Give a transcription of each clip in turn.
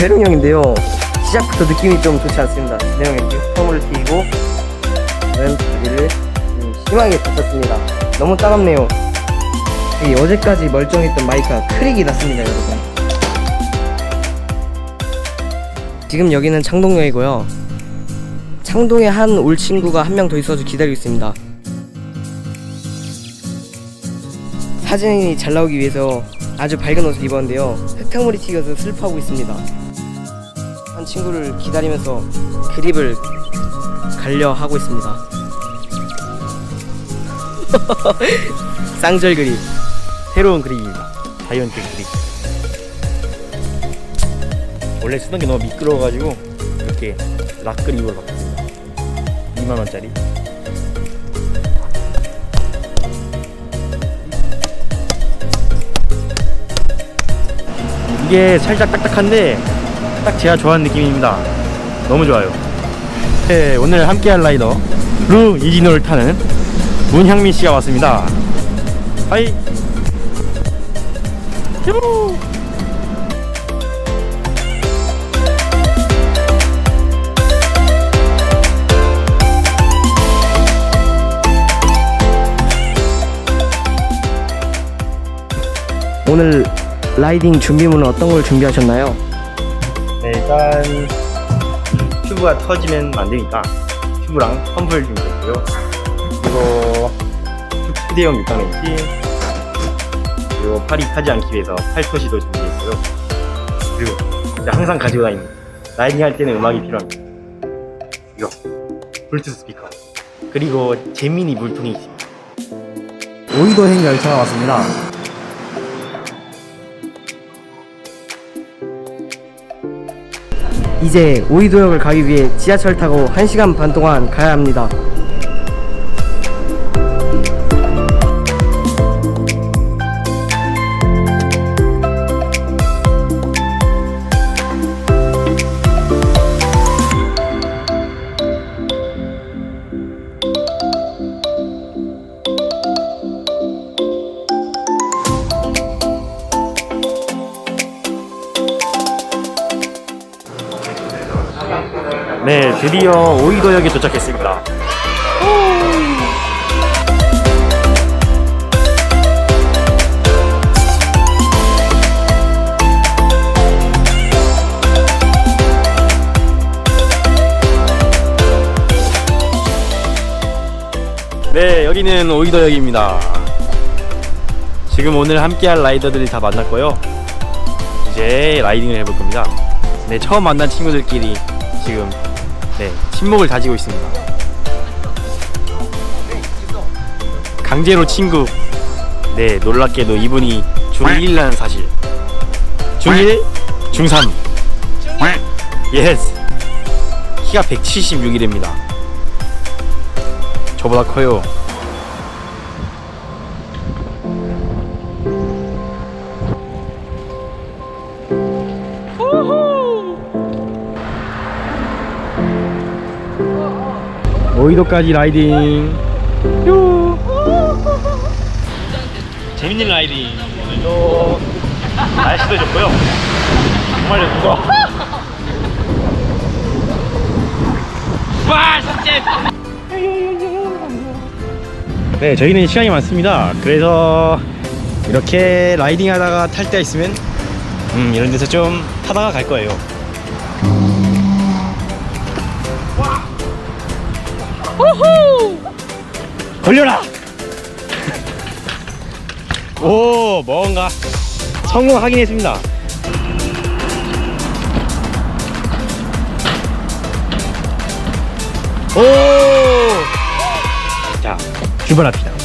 회룡형인데요. 시작부터 느낌이 좀 좋지 않습니다. 진행형이 흙탕물을 튀기고 저는 다리를 좀 심하게 다쳤습니다. 너무 따갑네요. 이 어제까지 멀쩡했던 마이크가 크릭이 났습니다, 여러분. 지금 여기는 창동역이고요. 창동에 한 올 친구가 한 명 더 있어서 기다리고 있습니다. 사진이 잘 나오기 위해서 아주 밝은 옷을 입었는데요. 흙탕물이 튀겨서 슬퍼하고 있습니다. 한 친구를 기다리면서 그립을 가려 하고 있습니다. 쌍절 그립. 새로운 그립입니다. 자이언트 그립. 원래 쓰던 게 너무 미끄러워가지고 이렇게 락 그립으로 바꿨습니다. 2만 원짜리. 이게 살짝 딱딱한데 딱 제가 좋아하는 느낌입니다. 너무 좋아요. 네, 오늘 함께할 라이더 루 이진호를 타는 문향민 씨가 왔습니다. 하이. 유. 오늘 라이딩 준비물은 어떤 걸 준비하셨나요? 네, 일단 튜브가 터지면 안 되니까 튜브랑 펌프를 준비했고요. 그리고 휴대용 육강렌치 그리고 팔이 타지 않기 위해서 팔토시도 준비했고요. 그리고 이제 항상 가지고 다니는 라이딩 할 때는 음악이 필요합니다. 이거 블루투스 스피커 그리고 재미니 물통이 있습니다. 오이도행 열차가 왔습니다. 이제 오이도역을 가기 위해 지하철 타고 1시간 반 동안 가야 합니다. 네, 드디어 오이도역에 도착했습니다. 네, 여기는 오이도역입니다. 지금 오늘 함께할 라이더들이 다 만났고요. 이제 라이딩을 해볼 겁니다. 네, 처음 만난 친구들끼리 지금 네, 친목을 다지고 있습니다. 강제로 친구. 네, 놀랍게도 이분이 중1라는 사실. 중1? 중3. 예스. 키가 176이랍니다. 저보다 커요. 오이도까지 라이딩. 요. 재밌는 라이딩. 오늘도 날씨도 좋고요. 정말 좋고. 와, 진짜. 네, 저희는 시간이 많습니다. 그래서 이렇게 라이딩 하다가 탈 때 있으면 음, 이런 데서 좀 타다가 갈 거예요. 걸려라! 오, 뭔가 성공하긴 했습니다. 오! 자, 출발합시다.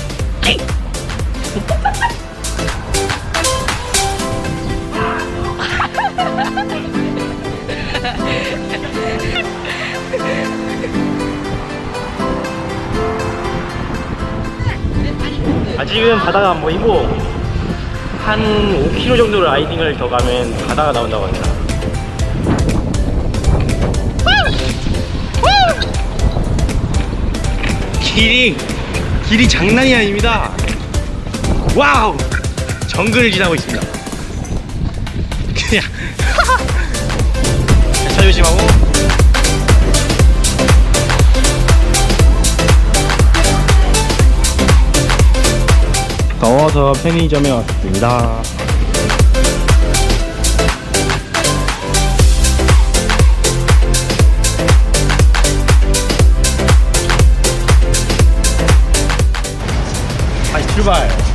아직은 바다가 안 보이고 한 5km 정도 라이딩을 더 가면 바다가 나온다고 합니다. 길이 길이 장난이 아닙니다. 와우! 정글을 지나고 있습니다. 그냥 조심하고. 더워서 편의점에 왔습니다. 다시 출발.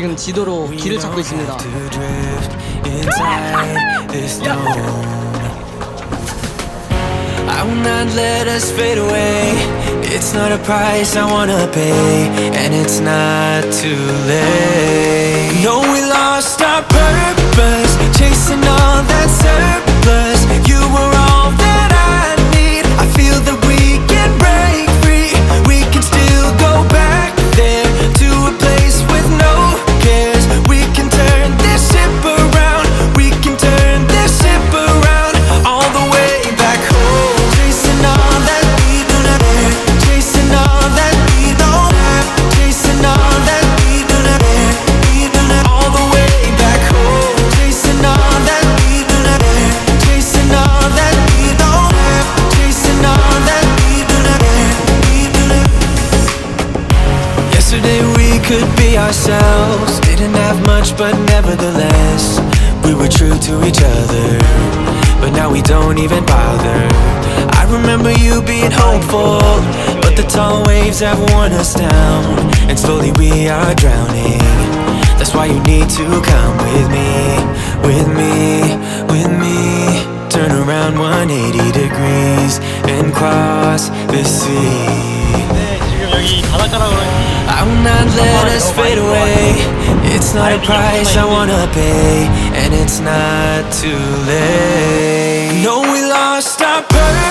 지금 지도로 길을 찾고 있습니다. to drift inside this dome. I will not let us fade away. It's not a price I wanna pay, and it's not too late. No, we lost our purpose, chasing all that surplus. Ourselves. Didn't have much, but nevertheless, we were true to each other. But now we don't even bother. I remember you being hopeful, but the tall waves have worn us down, and slowly we are drowning. That's why you need to come with me, with me, with me. Turn around 180 degrees and cross the sea. I will not let us fade away. It's not a price I wanna pay, and it's not too late. No, we lost our purpose,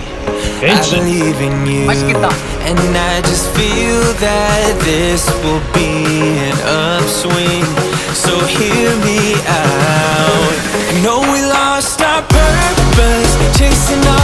I believe in you. And I just feel that this will be an upswing. So hear me out. Know we lost our purpose, chasing our